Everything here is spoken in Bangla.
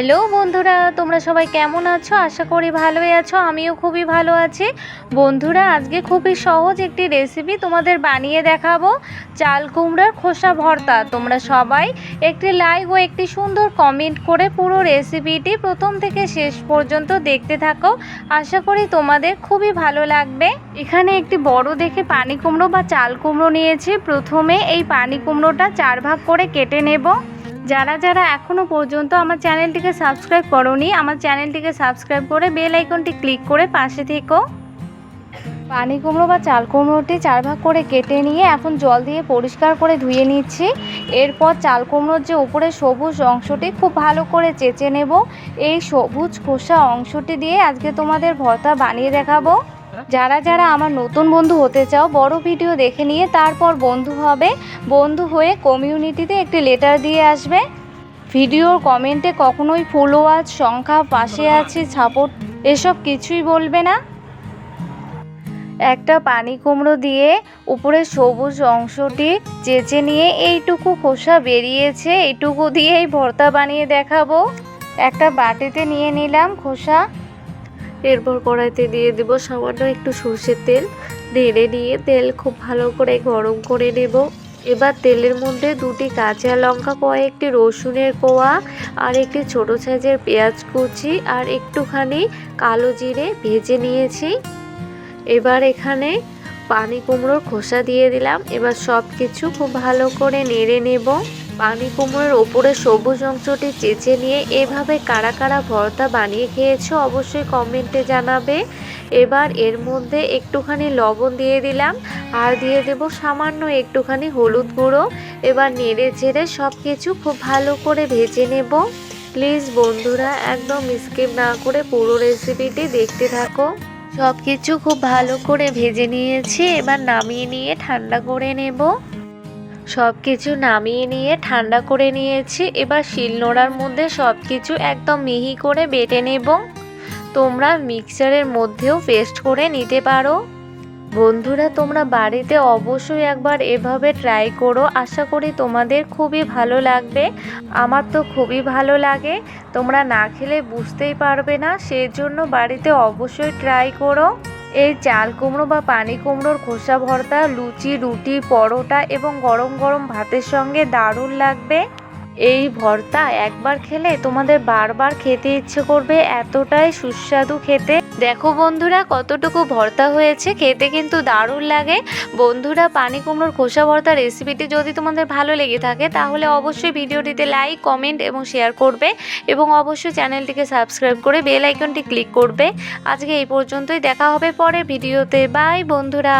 হ্যালো বন্ধুরা, তোমরা সবাই কেমন আছো? আশা করি ভালোই আছো, আমিও খুবই ভালো আছি। বন্ধুরা, আজকে খুবই সহজ একটি রেসিপি তোমাদের বানিয়ে দেখাবো। চাল কুমড়ার খোসা ভর্তা। তোমরা সবাই একটি লাইক ও একটি সুন্দর কমেন্ট করে পুরো রেসিপিটি প্রথম থেকে শেষ পর্যন্ত দেখতে থাকো। আশা করি তোমাদের খুবই ভালো লাগবে। এখানে একটি বড় দেখে পানি কুমড়ো বা চাল কুমড়ো নিয়েছি। প্রথমে এই পানি কুমড়োটা চার ভাগ করে কেটে নেব। যারা যারা এখনও পর্যন্ত আমার চ্যানেলটিকে সাবস্ক্রাইব করনি, আমার চ্যানেলটিকে সাবস্ক্রাইব করে বেল আইকনটি ক্লিক করে পাশে থেকো। পানি কুমড়ো বা চাল কুমড়োটি চার ভাগ করে কেটে নিয়ে এখন জল দিয়ে পরিষ্কার করে ধুয়ে নিচ্ছি। এরপর চাল কুমড়োর যে উপরে সবুজ অংশটি খুব ভালো করে চেঁচে নেব। এই সবুজ খোসা অংশটি দিয়ে আজকে তোমাদের ভর্তা বানিয়ে দেখাবো। যারা যারা আমার নতুন বন্ধু হতে চাও, বড় ভিডিও দেখে নিয়ে তারপর বন্ধু হবে, বন্ধু হয়ে কমিউনিটিতে একটি লেটার দিয়ে আসবে। ভিডিওর কমেন্টে কখনোই ফুল ওয়াচ সংখ্যা পাশে আছে সাপোর্ট এসব কিছুই বলবে না। একটা পানি কুমড়ো দিয়ে উপরে সবুজ অংশটি চেঁচে নিয়ে এইটুকু খোসা বেরিয়েছে, এইটুকু দিয়েই ভর্তা বানিয়ে দেখাবো। একটা বাটিতে নিয়ে নিলাম খোসা। এরপর কড়াইতে দিয়ে দেব সামান্য একটু সর্ষের তেল। নেড়ে নিয়ে তেল খুব ভালো করে গরম করে নেব। এবার তেলের মধ্যে দুটি কাঁচা লঙ্কা, কয়েকটি রসুনের কোয়া আর একটি ছোট সাইজের পেঁয়াজ কুচি আর একটুখানি কালো জিরে ভেজে নিয়েছি। এবার এখানে পানি কুমড়োর খোসা দিয়ে দিলাম। এবার সব কিছু খুব ভালো করে নেড়ে নেব। পানি কুমড়োর ওপরে সবুজ অংশটি চেঁচে নিয়ে এভাবে কারা কারা ভর্তা বানিয়ে খেয়েছো অবশ্যই কমেন্টে জানাবে। এবার এর মধ্যে একটুখানি লবণ দিয়ে দিলাম আর দিয়ে দেব সামান্য একটুখানি হলুদ গুঁড়ো। এবার নেড়ে চেড়ে সব কিছু খুব ভালো করে ভেজে নেব। প্লিজ বন্ধুরা একদম স্কিপ না করে পুরো রেসিপিটি দেখতে থাকো। সব কিছু খুব ভালো করে ভেজে নিয়েছি, এবার নামিয়ে নিয়ে ঠান্ডা করে নেব। সব কিছু নামিয়ে নিয়ে, ঠান্ডা করে নিয়েছি। এবার শিলনোড়ার মধ্যে সব কিছু একদম মিহি করে বেটে নেব। তোমরা মিক্সারের মধ্যেও পেস্ট করে নিতে পারো। বন্ধুরা, তোমরা বাড়িতে অবশ্যই একবার এভাবে ট্রাই করো। আশা করি তোমাদের খুবই ভালো লাগবে। আমার তো খুবই ভালো লাগে। তোমরা না খেলে বুঝতেই পারবে না। সেজন্য বাড়িতে অবশ্যই ট্রাই করো। এই চাল কুমড়ো বা পানি কুমড়োর খোসা ভর্তা, লুচি, রুটি, পরোটা এবং গরম গরম ভাতের সঙ্গে দারুণ লাগবে। এই ভর্তা একবার খেলে তোমাদের বারবার খেতে ইচ্ছে করবে, এতটাই সুস্বাদু খেতে। দেখো বন্ধুরা, কতটুকু ভর্তা হয়েছে, খেতে কিন্তু দারুণ লাগে। বন্ধুরা, পানি কুমড়োর খোসা ভর্তা রেসিপিটি যদি তোমাদের ভালো লেগে থাকে, তাহলে অবশ্যই ভিডিওটিতে লাইক কমেন্ট এবং শেয়ার করবে এবং অবশ্যই চ্যানেলটিকে সাবস্ক্রাইব করে বেল আইকনটি ক্লিক করবে। আজকে এই পর্যন্তই, দেখা হবে পরে ভিডিওতে। বাই বন্ধুরা।